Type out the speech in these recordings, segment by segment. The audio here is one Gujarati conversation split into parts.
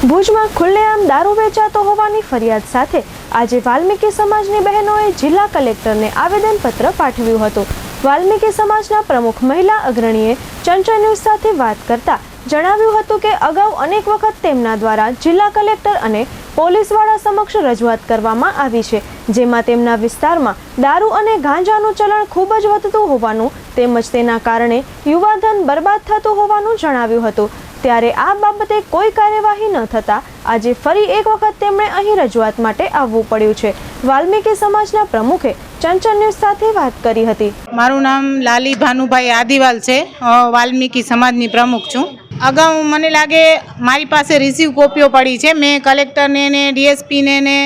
ભુજમાં ખુલ્લેઆમ દારૂ વેચાતો હોવાની ફરિયાદ સાથે આજે વાલ્મીકી સમાજની બહેનોએ જિલ્લા કલેક્ટરને આવેદનપત્ર પાઠવ્યું હતું. વાલ્મીકી સમાજના પ્રમુખ મહિલા અગ્રણીએ ચંચળ ન્યૂઝ સાથે વાત કરતા જણાવ્યું હતું કે અગાઉ અનેક વખત તેમના દ્વારા જિલ્લા કલેક્ટર અને પોલીસવાળા સમક્ષ રજૂઆત કરવામાં આવી છે, જેમાં તેમના વિસ્તારમાં દારૂ અને ગાંજાનું ચલણ ખૂબ જ વધતું હોવાનું તેમજ તેના કારણે યુવાધન બરબાદ થતું હોવાનું જણાવ્યું હતું. ત્યારે આ બાબતે કોઈ કાર્યવાહી ન થતા આજે ફરી એક વખત તેમણે અહીં રજૂઆત માટે આવવું પડ્યું છે. વાલ્મીકી સમાજના પ્રમુખે ચંચલ ન્યૂઝ સાથે વાત કરી હતી. મારું નામ લાલી ભાનુભાઈ આદિવાલ છે. વાલ્મીકી સમાજની પ્રમુખ છું. અગાઉ મને લાગે મારી પાસે રિસીવ કોપીઓ પડી છે. મેં કલેક્ટરને ને ડીએસપીને ને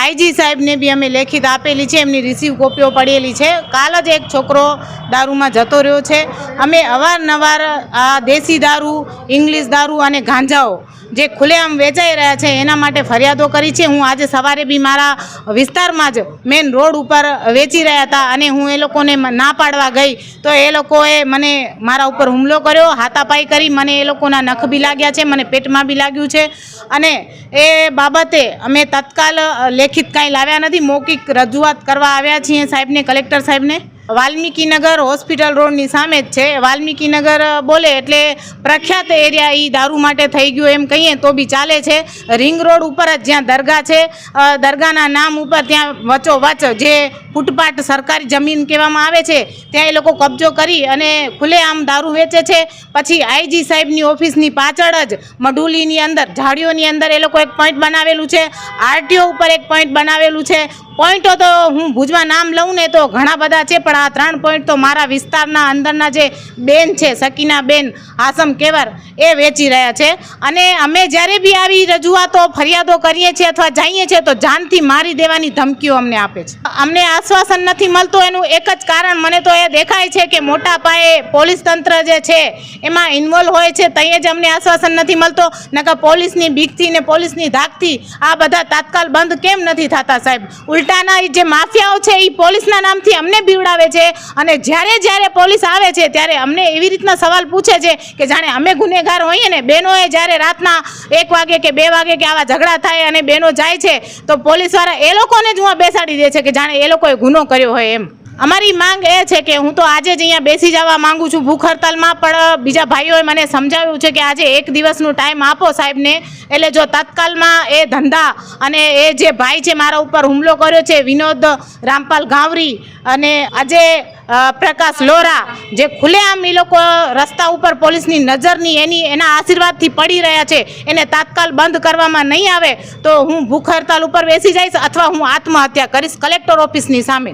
આઈજી સાહેબને બી અમે લેખિત આપેલી છે. એમની રિસીવ કોપીઓ પડેલી છે. કાલ જ એક છોકરો દારૂમાં જતો રહ્યો છે. અમે અવારનવાર આ દેશી દારૂ, ઇંગ્લિશ દારૂ અને ગાંજાઓ જે ખુલ્લેઆમ વેચાઈ રહ્યા છે, એના માટે ફરિયાદો કરી છે. હું આજે સવારે બી મારા વિસ્તારમાં જ મેન રોડ ઉપર વેચી રહ્યા હતા અને હું એ લોકોને ના પાડવા ગઈ. તો એ લોકોએ મને મારા ઉપર હુમલો કર્યો, હાથાપાઈ કરી, મને એ લોકોના નખ બી લાગ્યા છે, મને પેટમાં બી લાગ્યું છે. અને એ બાબતે અમે તત્કાલ લેખિત કાંઈ લાવ્યા નથી. મૌખિક રજૂઆત કરવા આવ્યા છીએ સાહેબને, કલેક્ટર સાહેબને. વાલ્મીકીનગર હોસ્પિટલ રોડની સામે જ છે. વાલ્મીકીનગર બોલે એટલે પ્રખ્યાત એરિયા એ દારૂ માટે થઈ ગયો એમ કહીએ તો બી ચાલે છે. રિંગ રોડ ઉપર જ જ્યાં દરગાહ છે દરગાહના નામ ઉપર ત્યાં વચોવચ જે ફૂટપાટ સરકારી જમીન કહેવામાં આવે છે, ત્યાં એ લોકો કબજો કરી અને ખુલ્લેઆમ દારૂ વેચે છે. પછી આઈજી સાહેબની ઓફિસની પાછળ જ મઢુલીની અંદર, ઝાડીઓની અંદર એ લોકો એક પોઈન્ટ બનાવેલું છે. આરટીઓ ઉપર એક પોઈન્ટ બનાવેલું છે. પોઈન્ટો તો હું ભુજમાં નામ લઉં ને તો ઘણા બધા છે, પણ આ ત્રણ પોઈન્ટ તો મારા વિસ્તારના અંદરના જે બેન છે, સકીના બેન, આસમ કેવર, એ વેચી રહ્યા છે. અને અમે જ્યારે બી આવી રજૂઆતો, ફરિયાદો કરીએ છીએ અથવા જઈએ છીએ, તો જાનથી મારી દેવાની ધમકીઓ અમને આપે છે. અમને આશ્વાસન નથી મળતું, એનું એક જ કારણ મને તો એ દેખાય છે કે મોટા પાયે પોલીસ તંત્ર જે છે, એમાં ઇન્વોલ્વ હોય છે ત્યાં જ અમને આશ્વાસન નથી મળતો. નકર પોલીસની બીકથી ને પોલીસની ધાકથી આ બધા તાત્કાલ બંધ કેમ નથી થતા સાહેબ? ઉલટાના ઈ જે માફિયાઓ છે એ પોલીસના નામથી અમને બીવડાવે છે અને જ્યારે જ્યારે પોલીસ આવે છે, ત્યારે અમને એવી રીતના સવાલ પૂછે છે કે જાણે અમે ગુનેગાર હોઈએ ને, બહેનોએ જ્યારે રાતના એક વાગે કે બે વાગે કે આવા ઝઘડા થાય અને બહેનો જાય છે, તો પોલીસવાળા એ લોકોને જ હું બેસાડી દે છે કે જાણે એ લોકોએ ગુનો કર્યો હોય એમ. અમારી માંગ એ છે કે હું તો આજે જ અહીંયા બેસી જવા માંગુ છું. ભૂખ હડતાલમાં પણ બીજા ભાઈઓએ મને સમજાવ્યું છે કે આજે એક દિવસનું ટાઈમ આપો સાહેબને. એટલે જો તત્કાલમાં એ ધંધા અને એ જે ભાઈ છે મારા ઉપર હુમલો કર્યો છે, વિનોદ રામપાલ ગાવરી અને આજે પ્રકાશ લોરા, જે ખુલ્લેઆમ એ લોકો રસ્તા ઉપર પોલીસની નજરની એની, એના આશીર્વાદથી પડી રહ્યા છે, એને તાત્કાલ બંધ કરવામાં નહીં આવે, તો હું ભૂખ હડતાલ ઉપર બેસી જઈશ અથવા હું આત્મહત્યા કરીશ. કલેક્ટર ઓફિસની સામે.